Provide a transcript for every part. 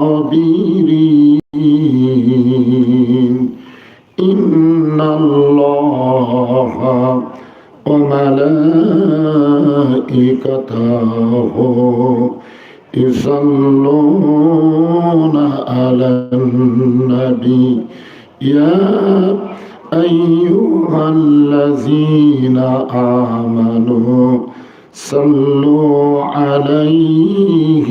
الصابرين إن الله وملائكته يصلون على النبي يا أيها الذين آمنوا صلوا عليه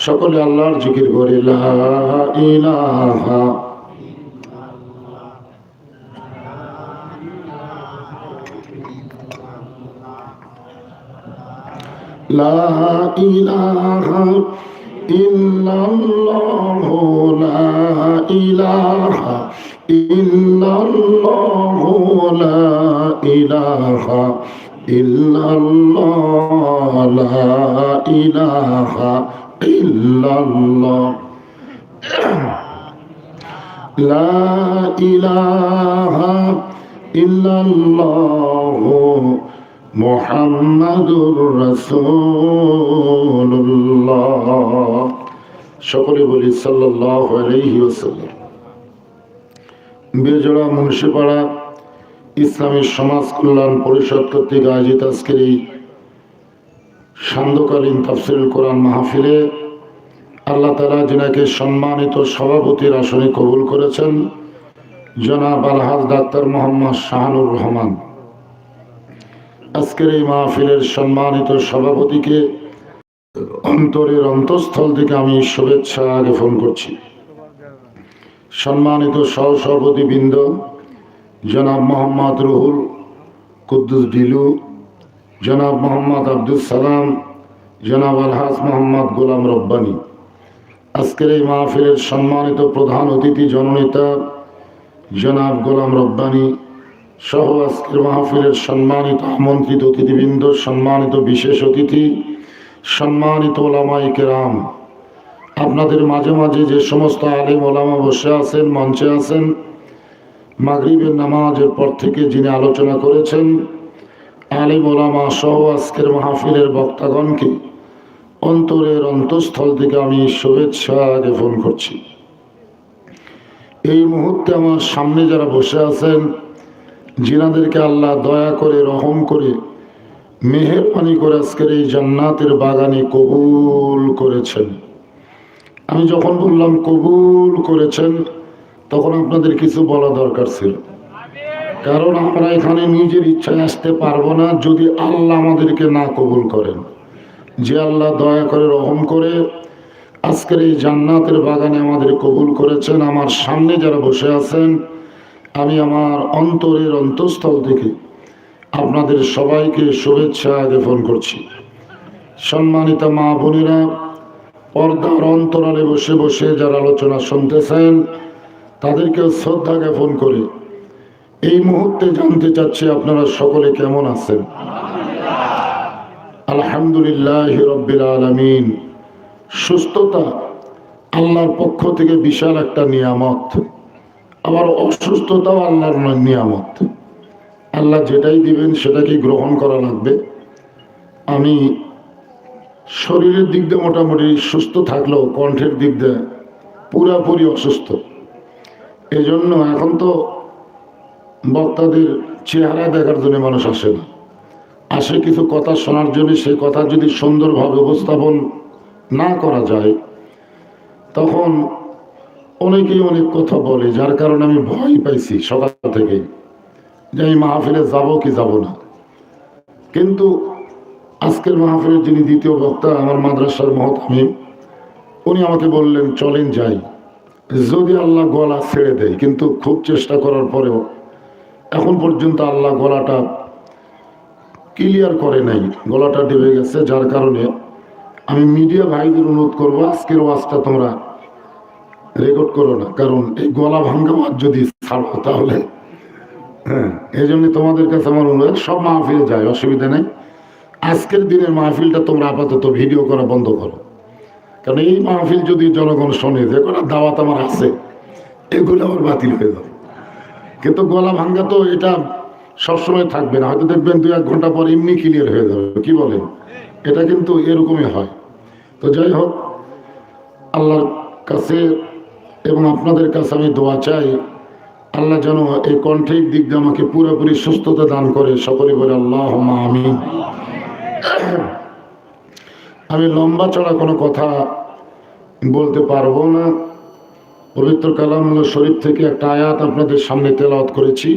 সকলে আল্লাহর জিকির করে ইলাহা লা ইলাহা ইল্লাল্লাহু লা ইলাহা ইল্লাল্লাহু লা ইলাহা ইল্লাল্লাহ লা ইলাহা إلا الله لا إله إلا الله لا إله إلا الله মোহাম্মদুর রসুল্লাহ সকলে বলি সাল্লাহ আলহি ওসাল্লাম বেজোড়া মুন্সিপাড়া ইসলামী সমাজ কল্যাণ পরিষদ কর্তৃক আয়োজিত আজকের এই সান্ধ্যকালীন তাফসিল কোরআন মাহফিলে আল্লাহ তালা যিনাকে সম্মানিত সভাপতির আসনে কবুল করেছেন, জনাব আলহাজ ডাক্তার মোহাম্মদ শাহানুর রহমান। আজকের এই মাহফিলের সম্মানিত সভাপতিকে অন্তরের অন্তঃস্থল থেকে আমি শুভেচ্ছা জ্ঞাপন করছি। সম্মানিত সহসভাপতি বৃন্দ জনাব মোহাম্মদ রুহুল কুদ্দুস ডিলু জনাব মোহাম্মদ আব্দুল সালাম, জনাব আলহাজ মোহাম্মদ গোলাম রব্বানি। আজকের এই মাহফিলের সম্মানিত প্রধান অতিথি জননেতা, জনাব গোলাম রব্বানি সহ আজকের মাহফিলের সম্মানিত আমন্ত্রিত অতিথিবৃন্দ, সম্মানিত বিশেষ অতিথি, সম্মানিত ওলামাই কেরাম। আপনাদের মাঝে মাঝে যে সমস্ত আলিম ওলামা বসে আছেন, মঞ্চে আছেন, মাগরিবের নামাজের পর থেকে যিনি আলোচনা করেছেন আলিম ওলামা সহ আজকের মাহফিলের বক্তাগণকে অন্তরের অন্তঃস্থল থেকে আমি শুভেচ্ছা জ্ঞাপন করছি। এই মুহূর্তে আমার সামনে যারা বসে আছেন, যিনাদেরকে আল্লাহ দয়া করে, রহম করে, মেহরবানি করে আজকের এই জান্নাতের বাগানে কবুল করেছেন। আমি যখন বললাম কবুল করেছেন, তখন আপনাদের কিছু বলা দরকার ছিল। কারণ আমরা এখানে নিজের ইচ্ছায় আসতে পারব না যদি আল্লাহ আমাদেরকে না কবুল করেন। যে আল্লাহ দয়া করে রহম করে আজকের এই জান্নাতের বাগানে আমাদের কবুল করেছেন, আমার সামনে যারা বসে আছেন, আমি আমার অন্তরের অন্তঃস্থল থেকে আপনাদের সবাইকে শুভেচ্ছা জ্ঞাপন করছি। সম্মানিত মা বোনেরা, পর্দার অন্তরালে বসে বসে যারা আলোচনা শুনতেছেন, তাদেরকেও শ্রদ্ধা জ্ঞাপন করে এই মুহূর্তে জানতে চাচ্ছি আপনারা সকলে কেমন আছেন? আলহামদুলিল্লাহ রব্বিল আলমিন। সুস্থতা আল্লাহর পক্ষ থেকে বিশাল একটা নিয়ামত। আবার অসুস্থতাও আল্লাহর নিয়ামত। আল্লাহ যেটাই দিবেন সেটাকে গ্রহণ করা লাগবে। আমি শরীরের দিক দিয়ে মোটামুটি সুস্থ থাকলেও কণ্ঠের দিক দিয়ে পুরাপুরি অসুস্থ। এই জন্য এখন তো বক্তাদের চেহারা দেখার জন্য মানুষ আসে না। আসে কিছু কথা শোনার জন্য, সেই কথা যদি সুন্দরভাবে উপস্থাপন না করা যায়, তখন অনেকেই অনেক কথা বলে, যার কারণে আমি ভয় পাইছি সকাল থেকে যে আমি মাহফিলে যাব কি যাব না। কিন্তু আজকের মাহফিলের যিনি দ্বিতীয় বক্তা, আমার মাদ্রাসার মহতামিম, উনি আমাকে বললেন, চলেন যাই। যদি আল্লাহ গলা ছেড়ে দেয়, কিন্তু খুব চেষ্টা করার পরেও এখন পর্যন্ত আল্লাহ গলাটা ক্লিয়ার করে নাই। গলাটা ডেবে গেছে, যার কারণে আমি মিডিয়া ভাইদের অনুরোধ করব, আজকের ওয়াজটা তোমরা রেকর্ড করো না। কারণ এই গলা ভাঙ্গা ওয়াজ যদি ছাড়ো তাহলে হ্যাঁ এই তোমাদের কাছে আমার অনুরোধ, সব মাহফিলে যায়, অসুবিধা নেই। আজকের দিনের মাহফিলটা তোমরা আপাতত ভিডিও করা বন্ধ করো। কারণ এই মাহফিল যদি জনগণ শোনে যে কোনো দাওয়াত আমার আছে, এগুলো আমার বাতিল হয়ে যাবে। কিন্তু গলা ভাঙ্গা তো এটা সবসময় থাকবে না। হয়তো দেখবেন দু এক ঘণ্টা পর এমনি ক্লিয়ার হয়ে যাবে। কি বলেন? এটা কিন্তু এরকমই হয়। তো যাই হোক, আল্লাহর কাছে এবং আপনাদের কাছে আমি দোয়া চাই, আল্লাহ যেন এই কণ্ঠের দিক দিয়ে আমাকে পুরোপুরি সুস্থতা দান করে। সকলে বলে আল্লাহ আমি আমি লম্বা চড়া কোনো কথা বলতে পারব না। পবিত্র কালামুল্লা শরীফ থেকে একটা আয়াত আপনাদের সামনে তেলাওয়াত করেছি।